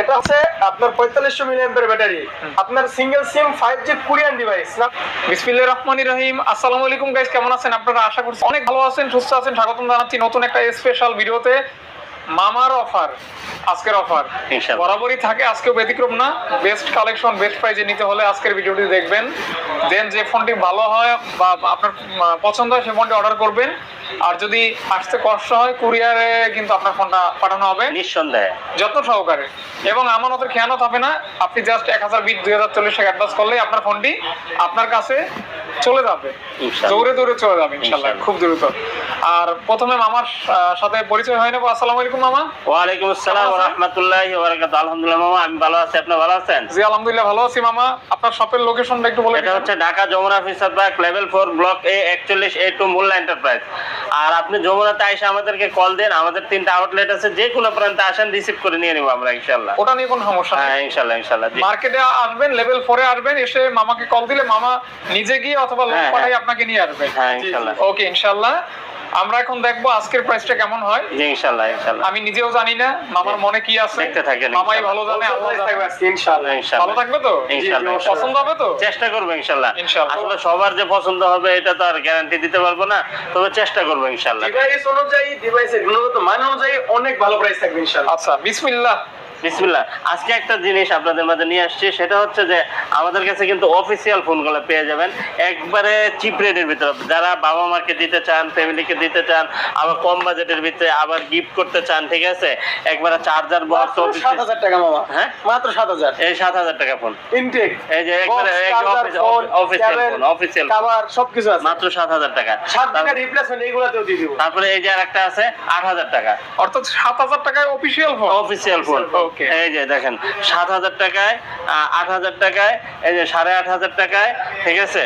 এটা হচ্ছে আপনার পঁয়তাল্লিশশো মিলি অ্যাম্পের ব্যাটারি আপনার single SIM five G Korean device বিসমিল্লাহির রহমানি রহিম। আসসালামু আলাইকুম গাইস কেমন আছেন আপনারা? আশা করছি অনেক ভালো আছেন সুস্থ আছেন। স্বাগতম জানাচ্ছি নতুন একটা স্পেশাল ভিডিওতে। মামার অফার আজকের অফার। বরাবরই থাকে আজকেও ব্যতিক্রম না। বেস্ট কালেকশন বেস্ট প্রাইজে নিতে হলে আজকের ভিডিওটি দেখবেন। দেন যে ফোনটি ভালো হয় বা আপনার পছন্দ হয় সে ফোনটি অর্ডার করবেন। আর যদি আসতে কষ্ট হয় কুরিয়ারে কিন্তু আপনার ফোনটা পাঠানো হবে। নিঃসন্দেহে। যত্ন সহকারে। এবং আমানতের খেয়ানত হবে না। আপনি জাস্ট এক হাজার বিট দুই হাজার চল্লিশ টাকা অ্যাডভান্স করলেই আপনার ফোনটি আপনার কাছে চলে যাবে। ইনশাআল্লাহ। দৌড়ে দৌড়ে চলে যাবে ইনশাল্লাহ খুব দ্রুত। আর প্রথমে মামার সাথে পরিচয় হয় নেব আসসালামু আলাইকুম মামা। ওয়ালাইকুম আসসালাম আছেন? রহমতুল্লাহ ওবরাকাত আলহামদুলিল্লাহ মামা আমি ভালো আছি। আপনি ভালো আছেন? জি আলহামদুলিল্লাহ ভালো আছি মামা। আপনার শপের লোকেশনটা একটু বলে এটা হচ্ছে Dhaka Jamuna future park level four block A একচল্লিশ এ টু মূল্য এন্টারপ্রাইজ। আর আপনি যমুনাতে এসে আমাদেরকে কল দেন। আমাদের তিনটা আউটলেট আছে। যে কোনো প্রান্তে আসেন রিসিভ করে নিয়ে নিবো আমরা ইনশাল্লাহ। ওটা নিয়ে কোনো সমস্যা হ্যাঁ নেই ইনশাল্লাহ ইনশাল্লাহ মার্কেটে আসবেন লেভেল ফোরে আসবেন এসে মামাকে কল দিলে মামা নিজে গিয়ে অথবা লোক হ্যাঁ, পাঠাই হ্যাঁ। আপনাকে নিয়ে আসবে। হ্যাঁ ওকে ইনশাল্লাহ। আমরা এখন দেখব আজকের প্রাইসটা কেমন হয়। আমি নিজেও জানি না মামার মনে কি আছে। দেখতে থাকেন, মামাই ভালো জানে আল্লাহ। ইনশাআল্লাহ ভালো থাকবে তো? ইনশাআল্লাহ, পছন্দ হবে তো? চেষ্টা করব ইনশাল্লাহ। ইনশাআল্লাহ। আসলে সবার যে পছন্দ হবে এটা তো আর গ্যারান্টি দিতে পারব না। তবে চেষ্টা করব ইনশাল্লাহ। ডিভাইস অনুযায়ী ডিভাইসের গুণগত মান অনুযায়ী অনেক ভালো প্রাইস থাকবে ইনশাআল্লাহ আচ্ছা বিসমিল্লাহ। বিসমিল্লাহ। আজকে একটা জিনিস আপনাদের মাঝে নিয়ে আসছি সেটা হচ্ছে যে আমাদের কাছে কিন্তু অফিসিয়াল ফোনগুলো পেয়ে যাবেন। একবারে চিপ রেটের ভিতরে। যারা বাবা মাকে দিতে চান ফ্যামিলিকে দিতে চান আবার কম বাজেটের ভিতরে আবার গিফট করতে চান ঠিক আছে? একবারে চার্জার বক্স সাত হাজার টাকা মামা। হ্যাঁ? মাত্র সাত হাজার। এই সাত হাজার টাকা ফোন ইনটেক এই যে একবারে অফিসিয়াল ফোন অফিসিয়াল কাভার সবকিছু আছে। মাত্র সাত হাজার টাকা। সাত দিনের রিপ্লেসমেন্ট এইগুলাতেও দিয়ে দিব। তারপরে এই যে আর একটা আছে আট হাজার টাকা। অর্থাৎ সাত হাজার টাকায় অফিসিয়াল ফোন অফিসিয়াল ফোন এই যে দেখেন সাত হাজার টাকায় আট হাজার টাকায় এই যে সাড়ে আট হাজার টাকায় ঠিক আছে?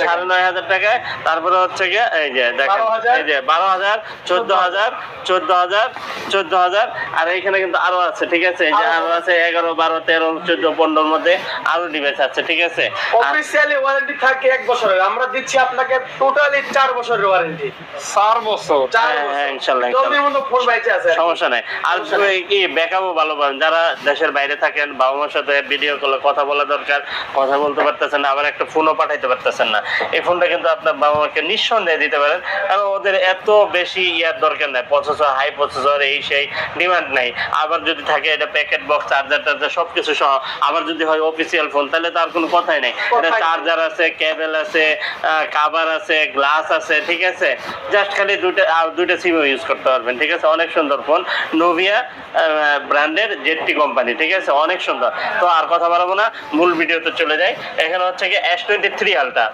সাড়ে নয় হাজার টাকায় তারপরে হচ্ছে গিয়ে এই যে দেখেন এই যে বারো হাজার চোদ্দ হাজার চোদ্দ হাজার চোদ্দ হাজার আর এইখানে কিন্তু আরও আছে ঠিক আছে? এই যে আরও আছে। এগারো বারো তেরো চোদ্দ পনেরোর মধ্যে আরও ডিভাইস আছে ঠিক আছে? অফিসিয়ালি ওয়ারেন্টি থাকে এক বছরের। আমরা দিচ্ছি আপনাকে টোটালি চার বছরের ওয়ারেন্টি চার বছর। চার হ্যাঁ, বছর। হ্যাঁ, ইনশাল্লাহ, জলদির ইনশাল্লাহ। মতো ফোন আছে সমস্যা নাই। আর কি ব্যাকআপও ভালো পাবেন। যারা দেশের বাইরে থাকেন বাবা মার সাথে ভিডিও কলে কথা বলা দরকার কথা বলতে পারতেছেন না আবার একটা ফোনও পাঠাইতে পারতেছেন না। এই ফোনটা কিন্তু আপনার বাবা মাকে নিঃসন্দেহে দিতে পারেন কারণ ওদের এত বেশি ইয়ার দরকার নাই প্রসেসর হাই প্রসেসর এই সেই ডিমান্ড নাই। আবার যদি থাকে এটা প্যাকেট বক্স চার্জার টার্জার সবকিছু সহ আবার যদি হয় অফিসিয়াল ফোন তাহলে তার কোনো কথাই নেই। এটা চার্জার আছে কেবেল আছে কাভার আছে গ্লাস আছে ঠিক আছে? জাস্ট খালি দুইটা আর দুইটা সিম ইউজ করতে পারবেন ঠিক আছে? অনেক সুন্দর ফোন নোভিয়া ব্র্যান্ডের জেটটি কোম্পানি, ঠিক আছে? অনেক সুন্দর। তো আর কথা বাড়াবো না, মূল ভিডিওতে চলে যাই। এখানে হচ্ছে কি S twenty three ultra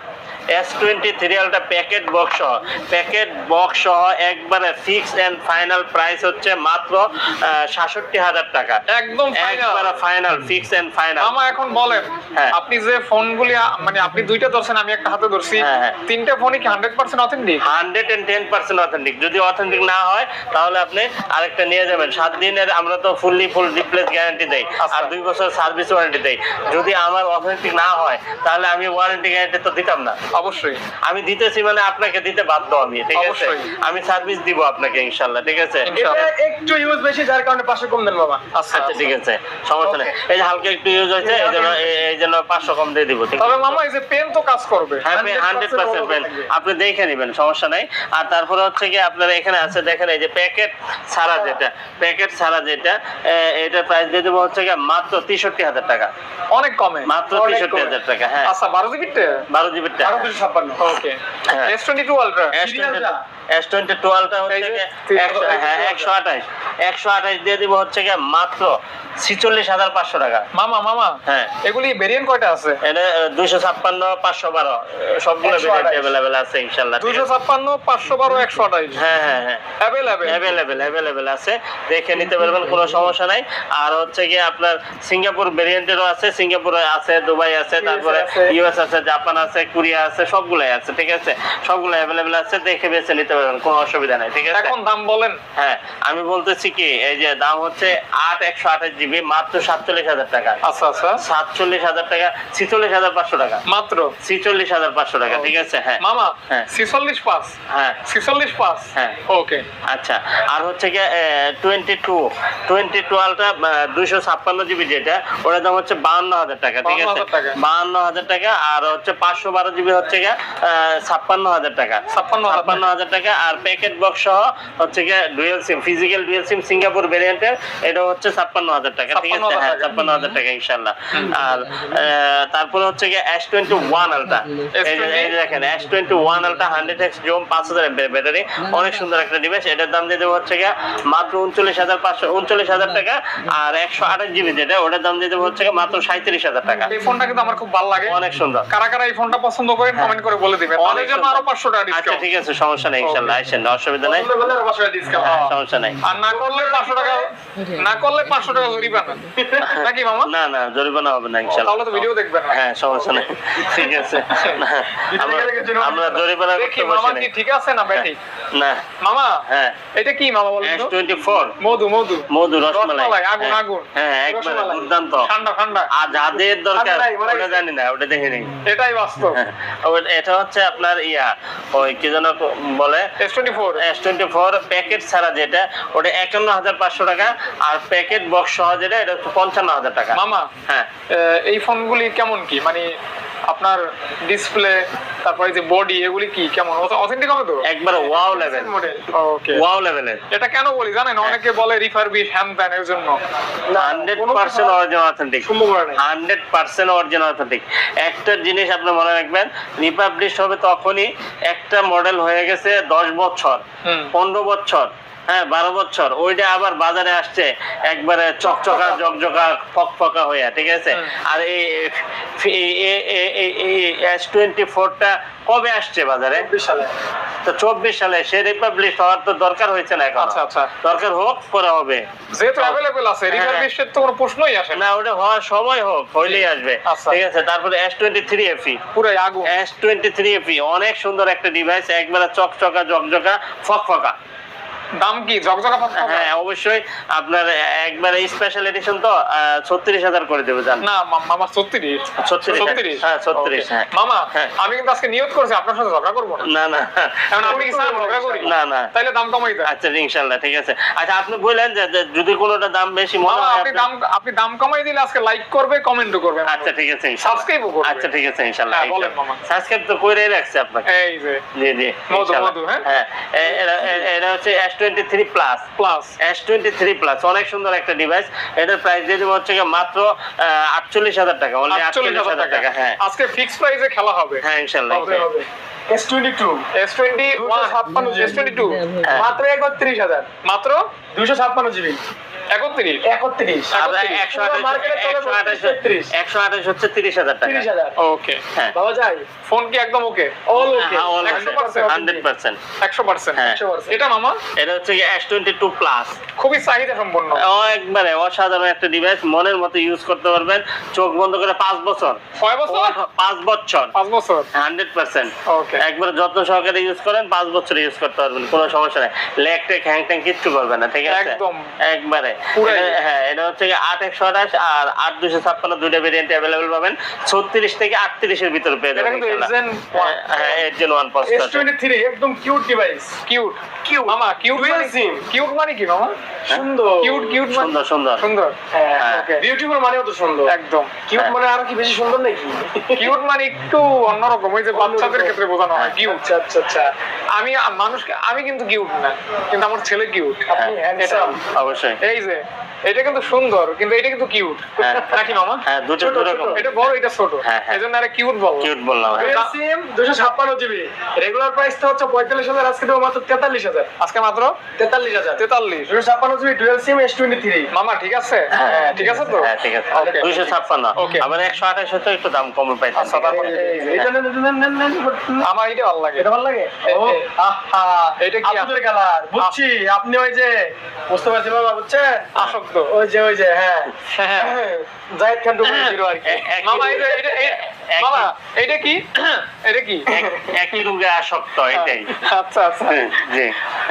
S twenty three ultra packet box সহ। প্যাকেট বক্স সহ একবারে ফিক্স অ্যান্ড ফাইনাল প্রাইস হচ্ছে মাত্র সাতষট্টি হাজার টাকা। একদম একবারে ফাইনাল ফিক্স অ্যান্ড ফাইনাল মামা এখন বলেন হ্যাঁ। আপনি যে ফোনগুলি মানে আপনি দুইটা ধরছেন আমি একটা হাতে ধরছি। হ্যাঁ, হ্যাঁ। তিনটা ফোনই কি hundred percent authentic hundred and ten percent authentic যদি অথেন্টিক না হয় তাহলে আপনি আরেকটা নিয়ে যাবেন। সাত দিনের আমরা তো ফুললি ফুল রিপ্লেস গ্যারান্টি দেই। আচ্ছা। আর দুই বছর সার্ভিস ওয়ারেন্টি দেই। যদি আমার অথেন্টিক না হয় তাহলে আমি ওয়ারেন্টি গ্যারান্টি তো দিতাম না। অবশ্যই। আমি দিতেছি মানে আপনাকে দিতে বাধ্য আমি ঠিক আছে? আমি সার্ভিস দিব আপনাকে ইনশাল্লাহ ঠিক আছে? একটু ইউজ বেশি যার কারণে পাশে কম দেন বাবা। আচ্ছা আচ্ছা ঠিক আছে সমস্যা নেই। এই যে হালকা একটু ইউজ হয়েছে এই জন্য এই- জন্য পাঁচশো কম দিয়ে দিব ঠিক তবে আছে? মামা এই যে পেন তো কাজ করবে। হান্ড্রেড 100% পার্সেন্ট পেন আপনি দেখে নেবেন সমস্যা নাই। আর তারপরে হচ্ছে কি আপনার এখানে আছে দেখেন এই যে প্যাকেট ছাড়া যেটা প্যাকেট ছাড়া যেটা এটা প্রাইস দিয়ে দেবো হচ্ছে কি মাত্র তেষট্টি হাজার টাকা। অনেক কমে। মাত্র তেষট্টি। হাজার টাকা হ্যাঁ। আচ্ছা বারো জিবি বারো জিবির আরও ছাপ্পান্ন। Okay. S twenty two ultra S twenty Serial S হচ্ছে এই যে গিয়ে তিন- একশো- হ্যাঁ একশো আঠাশ। একশো আঠাশ দিয়ে দিব হচ্ছে গিয়ে মাত্র ছিচল্লিশ হাজার পাঁচশো টাকা। মামা মামা হ্যাঁ। এগুলি ভেরিয়েন্ট কয়টা আছে? এটা দুইশো ছাপ্পান্ন পাঁচশো বারো। সবগুলো 128 অ্যাভেলেবেল আছে ইনশাল্লাহ দুইশো ছাপ্পান্ন পাঁচশো বারো একশো আঠাইশ হ্যাঁ হ্যাঁ হ্যাঁ। অ্যাভেলেবেল অ্যাভেলেবেল অ্যাভেলেবেল আছে। দেখে নিতে পারবেন কোনো সমস্যা নাই। আর হচ্ছে গিয়ে আপনার সিঙ্গাপুর ভেরিয়েন্টেরও আছে। সিঙ্গাপুর আছে দুবাই আছে তারপরে ইউএস আছে জাপান আছে কোরিয়া আছে সবগুলাই আছে ঠিক আছে? সবগুলো অ্যাভেলেবেল আছে দেখে বেছে নিতে পারবেন কোনো অসুবিধা নাই ঠিক আছে? এখন দাম বলেন। হ্যাঁ আমি বলতেছি কি এই যে দাম হচ্ছে আট একশো আঠাশ জিবি মাত্র সাতচল্লিশ হাজার টাকা। আচ্ছা আচ্ছা। সাতচল্লিশ হাজার টাকা ছিচল্লিশ হাজার পাঁচশো টাকা। মাত্র? ছিচল্লিশ হাজার পাঁচশো টাকা ঠিক আছে? হ্যাঁ। মামা হ্যাঁ। ছিচল্লিশ পাঁচ। হ্যাঁ। ছিচল্লিশ পাঁচ? হ্যাঁ। ওকে। আচ্ছা আর হচ্ছে গিয়ে টোয়েন্টি টু টোয়েন্টি টুয়েলভটা দুইশো ছাপ্পান্ন জিবি যেটা ওটার দাম হচ্ছে বাহান্ন হাজার টাকা ঠিক আছে? 52,000 বাহান্ন হাজার টাকা আর হচ্ছে পাঁচশো বারো জিবি হচ্ছে গিয়ে ছাপ্পান্ন হাজার টাকা। 56,000 ছাপ্পান্ন হাজার টাকা আর প্যাকেট বক্স সহ হচ্ছে গিয়ে dual SIM physical dual SIM Singapore ভেরিয়েন্টের এটা হচ্ছে ছাপ্পান্ন হাজার টাকা ঠিক আছে? হ্যাঁ ছাপ্পান্ন হাজার টাকা ইনশাল্লাহ আর তারপরে হচ্ছে গিয়ে এস টোয়েন্টি ওয়ান আলটা এই দেখেন S twenty one ultra hundred X zoom পাঁচ হাজার ব্যাটারি। অনেক সুন্দর একটা ডিভাইস এটার দাম দিয়ে দেবো হচ্ছে গিয়ে মাত্র উনচল্লিশ হাজার পাঁচশো উনচল্লিশ হাজার টাকা। আর একশো আঠাশ জিবি যেটা ওটার দাম দিয়ে দেবো হচ্ছে মাত্র সাঁত্রিশ হাজার টাকা। এই ফোনটা কিন্তু আমার খুব ভালো লাগে। অনেক সুন্দর। কারা কারা এই ফোনটা পছন্দ করেন কমেন্ট করে বলে দিবেন। তাদের জন্য আরও পাঁচশো টাকা আচ্ছা ঠিক আছে সমস্যা নেই ইনশাল্লাহ আসেন অসুবিধা নেই। হ্যাঁ, সমস্যা নেই। আর না করলে পাঁচশো টাকা না করলে পাঁচশো টাকা জরিমানা। নাকি মামা? না না জরিমানা হবে না ইনশাল্লাহ। তাহলে তো ভিডিও দেখবেন হ্যাঁ সমস্যা নেই। ঠিক আছে। আমরা আমরা জরিমানা করতে মামা কি ঠিক আছে না ব্যাটি না। মামা হ্যাঁ। এটা কি মামা বলেন এস তো? টোয়েন্টি ফোর মধু মধু। মধু রসমালাই। রসমালাই, আগুন, হ্যাঁ, আগুন। হ্যাঁ একবার দুর্দান্ত। ঠান্ডা ঠান্ডা। আর যাদের দরকার ঠান্ডা ওটা জানি না ওটা দেখে নেই। এটাই বাস্তব। হ্যাঁ, এটা হচ্ছে আপনার ইয়া ওই কি যেন বলে? S twenty four S twenty four packet ছাড়া যেটা ওটা একান্ন হাজার পাঁচশো টাকা আর প্যাকেট বক্স সহ যেটা এটা হচ্ছে পঞ্চান্ন হাজার টাকা। মামা হ্যাঁ। এই ফোনগুলি কেমন কি? মানে আপনার ডিসপ্লে তারপরে যে বডি এগুলি কি? কেমন? অথেন্টিক হবে তো? একবার wow level model okay wow লেভেলের এটা কেন বলি জানেন? অনেকে বলে রিফারবিশ হ্যান ত্যান এর জন্য। না, হান্ড্রেড কোনো পার্সেন্ট কিছু অরিজিনাল অথেন্টিক নেই। হান্ড্রেড পার্সেন্ট অরিজিনাল অথেন্টিক একটা জিনিস আপনি মনে রাখবেন রিপাবলিশ হবে তখনই একটা মডেল হয়ে গেছে দশ বছর হুম। পনেরো বছর। হ্যাঁ বারো বছর। ওইটা আবার বাজারে আসছে একবারে চকচকা জকজকা ফকফকা হইয়া ঠিক আছে? হুম। আর এই এস টোয়েন্টি ফোরটা কবে আসছে বাজারে? তো চব্বিশ সালে সে রিপাবলিশ হওয়ার তো দরকার হয়েছে না এখন। আচ্ছা আচ্ছা। দরকার হোক পরে হবে। যেহেতু অ্যাভেলেবেল আছে হ্যাঁ। রিফারবিশের তো কোনো প্রশ্নই আসে না। ওটা হওয়ার সময় হোক হইলেই আসবে। আচ্ছা। ঠিক আছে তারপরে এস টোয়েন্টি থ্রি এফি আগুন। এস টোয়েন্টি থ্রি এফি অনেক সুন্দর একটা ডিভাইস একবারে চকচকা জকজকা ফকফকা। দাম কি? জকজকা পাঁচশো হ্যাঁ অবশ্যই। আপনার একবারে স্পেশাল এডিশন তো ছত্রিশ হাজার করে দেবে জান। না মামা ছত্রিশ। 36 হ্যাঁ, 36 হ্যাঁ। মামা হ্যাঁ। আমি কিন্তু আজকে নিয়োগ করছি আপনার সাথে ঝগড়া করব না। না এখন আপনি কি ঝগড়া করি? না না। তাইলে দাম কমাই দেন। আচ্ছা ইনশাল্লাহ ঠিক আছে। আচ্ছা আপনি বললেন যে যদি কোনোটা দাম বেশি মনে হয় আপনি দাম আপনি দাম কমাই দিলে আজকে লাইক করবে কমেন্টও করবে আচ্ছা ঠিক আছে ইনশাল্লাহ। সাবস্ক্রাইবও করবে। আচ্ছা ঠিক আছে ইনশাল্লাহ হ্যাঁ, বলেন মামা। সাবস্ক্রাইব তো করেই রাখছে আপনাকে। এই যে। জি জি মধু, মধু, হ্যাঁ? হ্যাঁ এটা হচ্ছে twenty three plus plus S twenty three plus অনেক সুন্দর একটা ডিভাইস এটার প্রাইস দিয়ে দেবো হচ্ছে মাত্র আটচল্লিশ হাজার টাকা অনলি আটচল্লিশ আটচল্লিশ হাজার হাজার টাকা হ্যাঁ। আজকে ফিক্স প্রাইসে খেলা হবে। হ্যাঁ ইনশাল্লাহ। টু হ্যাঁ। মাত্র মাত্র? জিবি। আর হচ্ছে টাকা। ওকে হ্যাঁ। বাবা ফোন কি একদম ওকে অল ওকে একশো percent। হান্ড্রেড পার্সেন্ট একশো পার্সেন্ট হ্যাঁ। এটা মামা? এটা হচ্ছে এস টোয়েন্টি টু প্লাস খুবই চাহিদা সম্পন্ন। একবারে অসাধারণ একটা ডিভাইস মনের মতো ইউজ করতে পারবেন। চোখ বন্ধ করে পাঁচ বছর। কয় বছর? পাঁচ বছর। পাঁচ বছর? হান্ড্রেড পার্সেন্ট একবারে যত্ন সহকারে ইউজ করেন পাঁচ বছর ইউজ করতে পারবেন কোনো সমস্যা নেই। লেগ টেক হ্যাং ট্যাং কিচ্ছু করবে না ঠিক আছে? একদম। একবারে। হ্যাঁ এটা হচ্ছে আট একশো আঠাশ আর আট দুশো ছাপ্পান্ন দুইটা ভেরিয়েন্ট অ্যাভেলেবেল পাবেন। ছত্রিশ থেকে আটত্রিশের ভিতরে পেয়ে যাবেন হ্যাঁ, এর জন্য ওয়ান টোয়েন্টি থ্রি একদম কিউট ডিভাইস কিউট. মামা কিউট Dual মানে কিউট মানে কি মামা? সুন্দর। কিউট কিউট মানে? সুন্দর সুন্দর। সুন্দর? হ্যাঁ হ্যাঁ। বিউটিফুল মানেও তো সুন্দর। একদম। কিউট হ্যাঁ। মানে আরও কি বেশি সুন্দর নাকি? কিউট মানে একটু অন্যরকম ওই যে বাচ্চাদের ক্ষেত্রে বোঝানো হয় কিউট আচ্ছা আচ্ছা আচ্ছা। আমি মানুষকে আমি কিন্তু কিউট না কিন্তু আমার ছেলে কিউট আপনি হ্যান্ডসাম অবশ্যই। এই যে এটা কিন্তু সুন্দর কিন্তু এটা কিন্তু কিউট হ্যাঁ। নাকি মামা। হ্যাঁ দুটো ছোট। এটা বড় এটা ছোট। হ্যাঁ, হ্যাঁ। এই জন্য আরে কিউট বল কিউট বললাম। হ্যাঁ। এটা- সিম দুশো ছাপ্পান্ন জিবি রেগুলার প্রাইস তো হচ্ছে পঁয়তাল্লিশ হাজার আজকে দেবো মাত্র তেতাল্লিশ হাজার। আজকে মাত্র? তেতাল্লিশ হাজার। তেতাল্লিশ। দুশো ছাপ্পান্ন GB twelve SIM S twenty three মামা ঠিক আছে? হ্যাঁ, ঠিক আছে তো? হ্যাঁ ঠিক আছে। Okay. দুইশো ছাপ্পান্ন। Okay. আবার একশো আঠাশ হচ্ছে একটু দাম কমে পাইছেন আচ্ছা, এটা নেন, নেন, নেন। আমার এটা ভালো লাগে। এটা ভালো লাগে? ও, আহা, এটা কি? আপনাদের কালার বুঝছি আপনি ওই যে বুঝতে পারছি বাবা বুঝছেন? আসক্ত ওই যে ওই যে হ্যাঁ। হ্যাঁ। জাহিদ খান টু জিরো আর কি। মামা এটা এটা কি? এটা কি? একই রোগে আসক্ত এটাই। আচ্ছা আচ্ছা। জি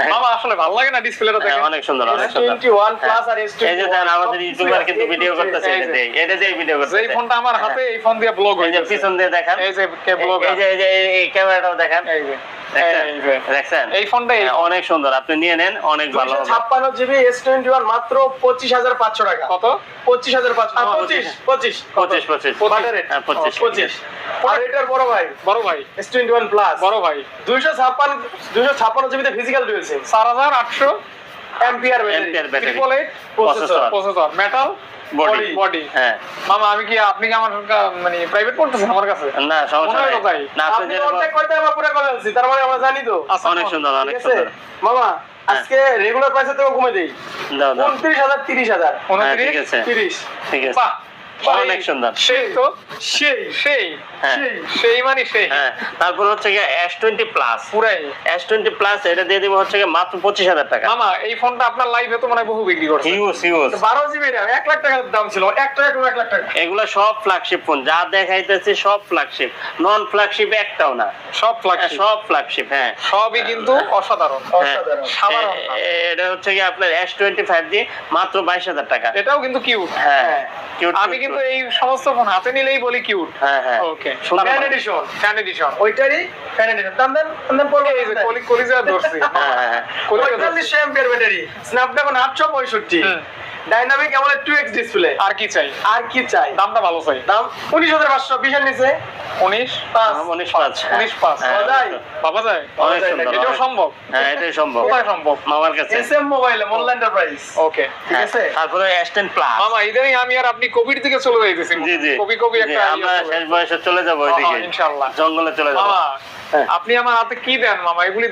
মামা আসলে ভালো লাগে না ডিসপ্লেটা অনেক সুন্দর অনেক সুন্দর। টোয়েন্টি ওয়ান প্লাস আর এস এই যে দেখেন আমাদের ইউটিউবার কিন্তু ভিডিও করতেছে এটা দিয়ে এটা দিয়ে ভিডিও করতেছে। এই ফোনটা আমার হাতে এই ফোন দিয়ে ব্লগ হয়ে যাচ্ছে পিছন দিয়ে দেখেন। এই যে কে ব্লগ এই যে এই যে এই- এই ক্যামেরাটাও দেখেন। এই যে দেখছেন? এই যে। দেখছেন? এই ফোনটা হ্যাঁ, অনেক সুন্দর। আপনি নিয়ে নেন অনেক ভালো ছাপ্পান্ন জিবি এস টোয়েন্টি ওয়ান মাত্র পঁচিশ হাজার পাঁচশো টাকা। কত? পঁচিশ হাজার পাঁচশো। পঁচিশ। পঁচিশ পঁচিশ। পঁচিশ। পঁচিশ। পঁচিশ আর এটার বড় ভাই? বড় ভাই। এস টোয়েন্টি ওয়ান প্লাস বড় ভাই। দুইশো ছাপ্পান্ন দুইশো ছাপ্পান্ন জিবিতে ফিজিক্যাল ডুয়েল সিম চার হাজার আটশো। Triple eight Processor। Processor metal body body হ্যাঁ। মামা আমি কি আপনি কি আমার মানে প্রাইভেট করতেছেন আমার কাছে? না সমস্যা নাই। না আপনি অর্ধেক করতে আমরা পুরো করে আনছি তার মানে আমরা জানি তো। আচ্ছা, অনেক সুন্দর অনেক সুন্দর। মামা আজকে রেগুলার প্রাইসে থেকে কমে দেই। দাও দাও। উনত্রিশ হাজার তিরিশ হাজার। হ্যাঁ, উনত্রিশ ঠিক আছে। তিরিশ। ঠিক আছে। বাহ, অনেক সুন্দর সেই তো সেই সেই হ্যাঁ। সেই সেই মানে সেই। হ্যাঁ তারপর হচ্ছে গিয়ে এস টোয়েন্টি প্লাস পুরাই। এস টোয়েন্টি প্লাস এটা দিয়ে দিব হচ্ছে গিয়ে মাত্র পঁচিশ হাজার টাকা। মামা এই ফোনটা আপনার লাইভে তো মানে বহু বিক্রি করছে। হিউজ হিউজ বারো জিবি র্যাম এক লাখ টাকার দাম ছিল। এক টাকা এক লাখ টাকা। এগুলো সব ফ্ল্যাগশিপ ফোন যা দেখাইতেছে সব ফ্ল্যাগশিপ নন ফ্ল্যাগশিপ একটাও না। সব হ্যাঁ, ফ্ল্যাগশিপ সব ফ্ল্যাগশিপ হ্যাঁ। সবই কিন্তু অসাধারণ অসাধারণ সাধারণ। এ- এটা হচ্ছে কি আপনার এস টোয়েন্টি ফাইভ দিয়ে মাত্র বাইশ হাজার টাকা। এটাও কিন্তু কিউট হ্যাঁ হ্যাঁ। আমি কিন্তু এই সমস্ত ফোন হাতে নিলেই বলি কিউট হ্যাঁ হ্যাঁ। Okay. Fan edition fan edition ওইটারই? Fan edition দাম দেন দাম দেন পড়বে এই যে কলি কলিজা ধরছি হ্যাঁ হ্যাঁ হ্যাঁ। কলিজা ধরছি। ব্যাটারি স্ন্যাপড্রাগন আটশো পঁয়ষট্টি। হুম। Dynamic AMOLED two X display আর কি চাই? আর কি চাই? দামটা ভালো চাই। দাম উনিশ হাজার পাঁচশো বিশের নিচে। উনিশ? পাঁচ। উনিশ পাঁচ। হ্যাঁ। উনিশ পাঁচ। হ্যাঁ, পাওয়া যায়? বাবা যায় অনেক সুন্দর এটাও সম্ভব? হ্যাঁ এটাই সম্ভব। কোথায় সম্ভব? মামার কাছে। S M mobile Molla enterprise okay ঠিক আছে? তারপরে এস টেন প্লাস মামা ইদানিং আমি আর আপনি কোভিড দিকে চলে যাইতেছি। জি জি। কবি কবি একটা আমরা ইয়ে শেষ বয়সে চলে যাব ওইদিকে। ইনশাআল্লাহ। জঙ্গলে চলে যাব। মামা। আপনি আমার হাতে কি দেন মামা? এগুলি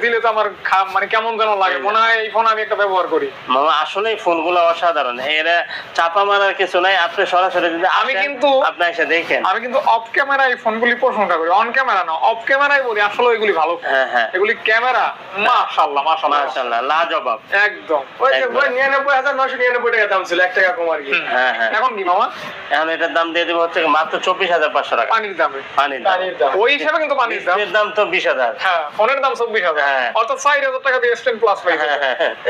দিলে তো আমার মানে কেমন যেন লাগে। মনে হয় এই ফোন আমি একটা ব্যবহার করি। মামা আসলে এই ফোনগুলো অসাধারণ। এরা চাপা মারার কিছু নাই। আপনি সরাসরি যদি আমি কিন্তু- আপনি এসে দেখেন। আমি কিন্তু অফ ক্যামেরা এই ফোনগুলি প্রশংসা করি। অন ক্যামেরা না অফ ক্যামেরাই বলি। আসলে এগুলি ভালো ফোন। হ্যাঁ হ্যাঁ। এগুলি ক্যামেরা মাশাআল্লাহ মাশাআল্লাহ। মাশাআল্লাহ লাজবাব। একদম। ওই যে নশো নিরানব্বই টাকা দাম ছিল। এক টাকা কম আর কি। হ্যাঁ হ্যাঁ। এখন কি মামা? এখন এটার দাম দিয়ে দেবো হচ্ছে মাত্র চব্বিশ হাজার পাঁচশো টাকা। পানির দামে। পানির দাম। পানির দাম। ওই হিসাবে কিন্তু পানির দাম। দাম তো বিশ হাজার। হ্যাঁ ফোনের দাম চব্বিশ হাজার। হ্যাঁ। অর্থাৎ চার হাজার টাকা দিয়ে এস টেন প্লাস পাই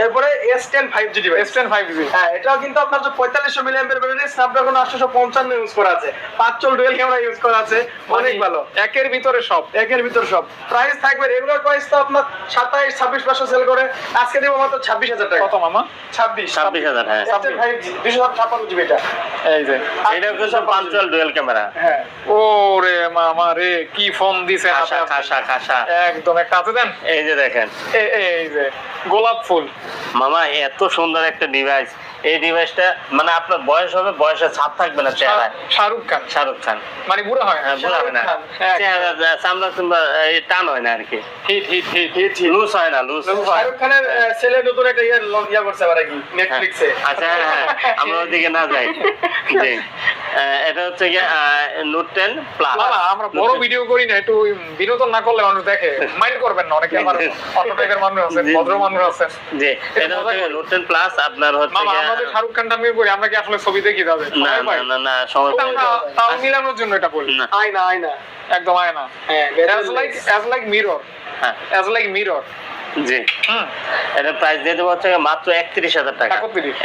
এরপরে S ten five G S ten five G হ্যাঁ এটাও কিন্তু আপনার যে পঁয়তাল্লিশশো ব্যাটারি স্ন্যাপড্রাগন আটশোশো পঞ্চান্ন ইউজ করা আছে। পাঁচ চল ডুয়েল ক্যামেরা ইউজ করা আছে। অনেক ভালো। একের ভিতরে সব। একের ভিতর সব। প্রাইস থাকবে রেগুলার প্রাইস তো আপনার সাতাইশ ছাব্বিশ পাঁচশো সেল করে। আজকে দেবো মাত্র ছাব্বিশ হাজার টাকা। কত মামা? ছাব্বিশ। ছাব্বিশ হাজার হ্যাঁ ফাইভ জি দুশো ছাপ্পান্ন জিবি এটা। এই যে। এটাও কিন্তু পাঞ্চুয়াল ডুয়েল ক্যামেরা হ্যাঁ। ও রে মামা রে কি ফোন দিছে হাতে। খাসা খাসা একদম একটা আছে দেন। এই যে দেখেন। এই যে গোলাপ ফুল। মামা এত সুন্দর একটা ডিভাইস। এই ডিভাইসটা মানে আপনার বয়স হবে বয়সের ছাপ থাকবে না চেহারায়। শাহরুখ খান। শাহরুখ খান। মানে বুড়ো হয়। না হ্যাঁ হবে না হ্যাঁ। চেহারা চামড়া চুমড়া টান হয় না আর কি। Hit hit hit hit hit. Loose হয় না লুজ শাহরুখ খানের ছেলে নতুন একটা ইয়ে ইয়া করছে আবার কি নেটফ্লিক্সে আচ্ছা হ্যাঁ হ্যাঁ আমরা ওদিকে না যাই। জি। এটা হচ্ছে গিয়ে নোট টেন প্লাস আমরা বড় ভিডিও করি না একটু বিনোদন না করলে মানুষ দেখে। মাইন্ড করবেন না অনেকে আমার টাইপের মানুষ আছেন ভদ্র মানুষ আছেন। জি এটা হচ্ছে নোট টেন প্লাস আপনার হচ্ছে আমাদের শাহরুখ খান আমি করি আমরা কি আসলে ছবি দেখি যাবে না না না না সময় তাও মিলানোর জন্য এটা বলি। না। আয়না আয়না। একদম আয় না হ্যাঁ as like as like mirror হ্যাঁ। অ্যাজ লাইক মিরর জি। হুম। প্রাইস দিয়ে দেবো হচ্ছে মাত্র একত্রিশ হাজার টাকা।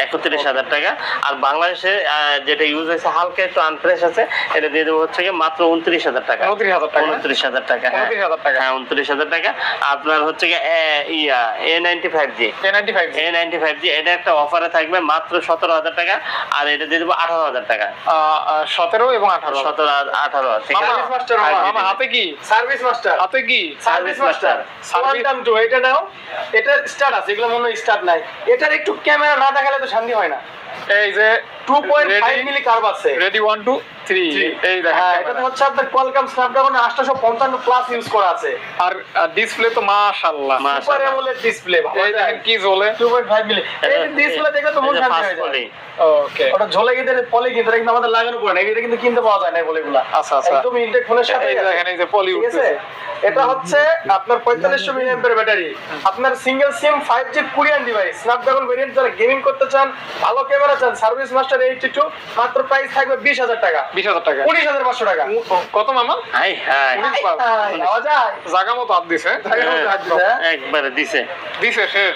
একত্রিশ। হাজার টাকা। আর বাংলাদেশে যেটা ইউজ হয়েছে হালকা একটু আনফ্রেশ আছে এটা দিয়ে দেবো হচ্ছে মাত্র উনত্রিশ হাজার টাকা। উনত্রিশ হাজার টাকা। উনত্রিশ হাজার টাকা হ্যাঁ। 29,000 টাকা। হ্যাঁ উনত্রিশ হাজার টাকা। আপনার হচ্ছে yeah A ninety five G A ninety five A ninety five G এটা একটা অফারে থাকবে মাত্র সতেরো হাজার টাকা। আর এটা দিয়ে দেবো আঠারো হাজার টাকা। সতেরো এবং আঠারো। সতেরো আঠারো হাতে কি? সার্ভিস মাস্টার হাতে কি? সার্ভিস মাস্টার নাও এটা স্টার্ট আছে এগুলো মনে হয় স্টার্ট নাই। এটার একটু ক্যামেরা না দেখালে তো শান্তি হয় না। এই যে two point five? Milli curve আছে। রেডি ওয়ান টু থ্রি এই দেখেন। হ্যাঁ হচ্ছে আপনার কোয়ালকম স্ন্যাপড্রাগন 855 প্লাস ইউজ করা আছে। আর ডিসপ্লে তো মাশাআল্লাহ। সুপার অ্যামোলেড ডিসপ্লে এই দেখেন কি জ্বলে। 2.5 মিলি। এই ডিসপ্লে দেখলে তো মন এটা শান্তি হয়ে যায়। ওকে ওটা ঝোলে গিয়ে পলি কিন্তু এটা কিন্তু আমাদের লাগানো পড়ে না। এটা কিন্তু কিনতে পাওয়া যায় না বলেগুলা আচ্ছা, আচ্ছা। একদম ইনটেক ফোনের সাথে এই দেখেন এই যে পলি ঠিক এটা হচ্ছে আপনার পঁয়তাল্লিশশো মিলি ব্যাটারি আপনার single SIM five G Korean device Snapdragon variant যারা গেমিং করতে চান ভালো ক্যামেরা চান সার্ভিস মাস্টার এইটটি টু মাত্র প্রাইস থাকবে বিশ হাজার টাকা। বিশ হাজার টাকা। উনিশ হাজার পাঁচশো টাকা। কত মামা? Hi hi. উনিশ পাঁচ। হাই, পাওয়া যায়। জাগা মতো হাত দিছে। জায়গা মতো হাত দিছে? একবারে দিছে। দিছে শেষ।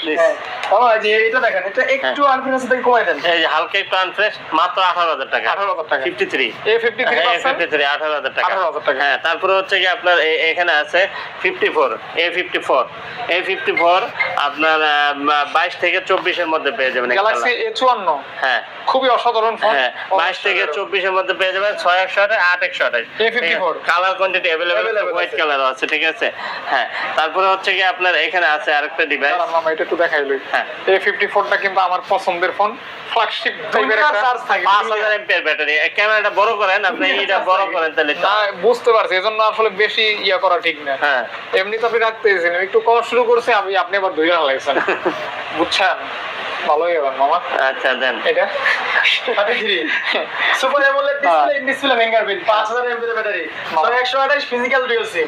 বাবা, এই যে এটা দেখেন এটা একটু আনফিনিশ থেকে কমাই দেন। এই হালকা একটু আনফ্রেশ মাত্র আঠারো হাজার টাকা। আঠারো হাজার টাকা। Fifty three A fifty three percent আঠারো হাজার টাকা। 18,000 টাকা। হ্যাঁ তারপরে হচ্ছে কি আপনার এখানে আছে fifty four A fifty four A fifty four আপনার বাইশ থেকে চব্বিশের মধ্যে পেয়ে যাবেন গ্যালাক্সি এ চুয়ান্ন। হ্যাঁ। খুবই অসাধারণ ফোন হ্যাঁ বাইশ থেকে চব্বিশের মধ্যে পেয়ে যাবেন। ছয় একশো আঠাশ আট একশো আঠাশ কালার কোয়ান্টিটি অ্যাভেলেবেল হোয়াইট আছে। আছে ঠিক আছে? হ্যাঁ তারপরে হচ্ছে কি আপনার এখানে আছে আরেকটা ডিভাইস এটা একটু দেখাই লই। হ্যাঁ। এ ফিফটি কিন্তু আমার পছন্দের ফোন ফ্ল্যাগশিপ টাইপের দুইটা একটা। চার্জ থাকে পাঁচ হাজার এমপিয়ার ব্যাটারি ক্যামেরাটা বড় করেন আপনি এইটা বড় করেন তাহলে বুঝতে পারছি এজন্য আসলে বেশি ইয়া করা ঠিক না। হ্যাঁ। এমনি তো আপনি রাখতেছেন একটু করা শুরু করছে আমি আপনি আবার লাগছেন বুঝছেন? ভালোই এবার মামা। আচ্ছা দেন। এটা? Super AMOLED display display fingerprint 5000 MP battery. 128 physical dual SIM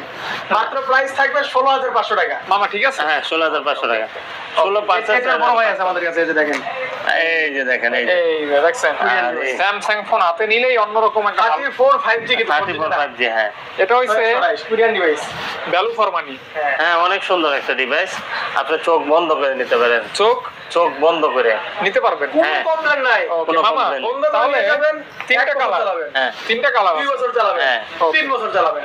মাত্র প্রাইস থাকবে 16500 টাকা। মামা ঠিক আছে? হ্যাঁ ষোলো হাজার পাঁচশো টাকা। ষোলো পার্সেন্ট এটা বড় ভাই আছে আমাদের কাছে এই যে দেখেন। এই যে দেখেন এই যে। দেখছেন স্যামসাং ফোন হাতে নিলেই অন্যরকম একটা 34 5G কিন্তু থার্টি ফোর হ্যাঁ। এটা হইছে Korean device value for money হ্যাঁ। অনেক সুন্দর একটা ডিভাইস আপনি চোখ বন্ধ করে নিতে পারেন। চোখ? চোখ বন্ধ করে। নিতে পারবেন। কোনো। কমপ্লেন নাই। কোনো মামা বন্ধ করে তাহলে তিনটা কালার হ্যাঁ। তিনটা কালার দুই বছর চালাবেন। হ্যাঁ। তিন বছর চালাবেন।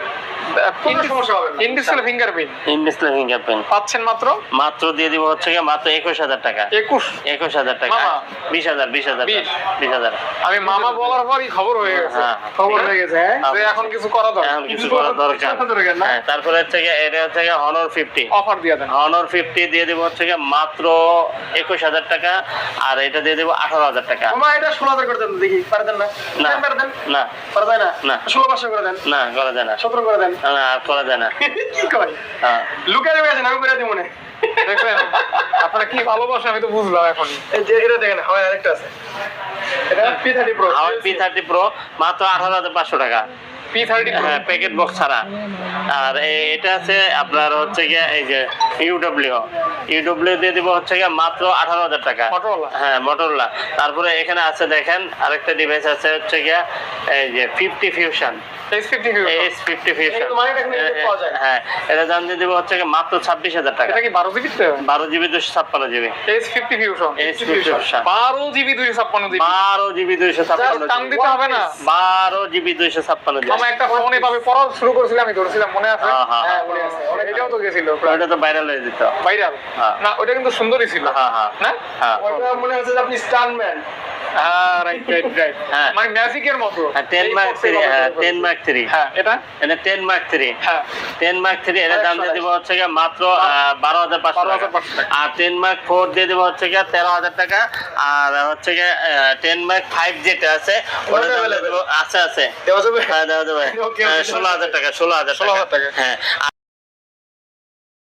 কোনো সমস্যা হবে না। ইন ফিঙ্গারপ্রিন্ট ইনডিসপ্লে ফিঙ্গারপ্রিন্ট পাচ্ছেন মাত্র? মাত্র দিয়ে দিব হচ্ছে মাত্র একুশ হাজার টাকা। একুশ? একুশ হাজার টাকা। বিশ হাজার বিশ হাজার। বিশ। বিশ হাজার। আমি মামা বলার পরই খবর হয়ে গেছে। হ্যাঁ খবর হয়ে গেছে এখন কিছু করা দরকার। এখন কিছু করার দরকার। দরকার তারপরে হচ্ছে এটা হচ্ছে হনর ফিফটি অফার দিয়ে দেন। হনর ফিফটি দিয়ে দেবো হচ্ছে মাত্র একুশ হাজার টাকা আর এটা দিয়ে দেবো আঠারো হাজার টাকা। মামা এটা 16000 করে দেন দেখি পারতেন না? না। পারতেন না। না? না। 16500 করে দেন। না করা যায় না। 17 করে দেন। না আর করা যায় না। কি কয়? হ্যাঁ। আছেন আমি করে মনে। দেখবেন আপনারা কি ভালোবাসে আমি তো বুঝলাম এখন। এই যে এটা দেখেন হয় আরেকটা আছে। এটা P30 Pro Huawei P thirty pro মাত্র আঠারো হাজার পাঁচশো টাকা। পি থার্টি হ্যাঁ প্যাকেট বক্স ছাড়া। আর এটা আছে আপনার হচ্ছে গিয়ে এই যে ইউডব্লিউ ইউডব্লিউ দিয়ে দিব হচ্ছে গিয়ে মাত্র আঠারো হাজার টাকা। হ্যাঁ মোটরলা তারপরে এখানে আছে দেখেন আরেকটা ডিভাইস আছে হচ্ছে গিয়ে এই যে ফিফটি ফিউশন। হ্যাঁ এটা দাম দিয়ে দিব হচ্ছে মাত্র ছাব্বিশ হাজার টাকা। বারো জিবি বারো জিবি দুশো ছাপ্পান্ন জিবি। এস ফিফটি ফিউশন বারো জিবি দুইশো ছাপ্পান্ন জিবি। বারো জিবি দুইশো ছাপ্পান্ন দিতে হবে না। বারো জিবি দুইশো ছাপ্পান্ন জিবি। একটা ফোন এভাবে পড়া শুরু করেছিলাম আমি ধরেছিলাম মনে আছে? হ্যাঁ, হ্যাঁ, হ্যাঁ মনে আছে। এটাও তো গেছিল ওটা তো ভাইরাল হয়ে যেত। ভাইরাল হ্যাঁ। না ওটা কিন্তু সুন্দরই ছিল। হ্যাঁ হ্যাঁ। না? হ্যাঁ। ওটা মনে হচ্ছে যে আপনি স্টানম্যান হ্যাঁ রাইট রাইট রাইট হ্যাঁ। মানে ম্যাজিকের মতো। হ্যাঁ মার্ক হ্যাঁ মার্ক হ্যাঁ এটা? এটা মার্ক হ্যাঁ। মার্ক দাম দিয়ে দিব হচ্ছে মাত্র বারো হাজার পাঁচশো টাকা। 12,500 টাকা। আর টেন মার্ক ফোর দিয়ে দিব হচ্ছে হাজার টাকা। আর হচ্ছে টেন মার্ক যেটা আছে ওটা দাম দিয়ে আছে আছে। দেওয়া যাবে? হ্যাঁ দেওয়া যাবে। ষোলো টাকা ষোলো হাজার 16,000 টাকা। হ্যাঁ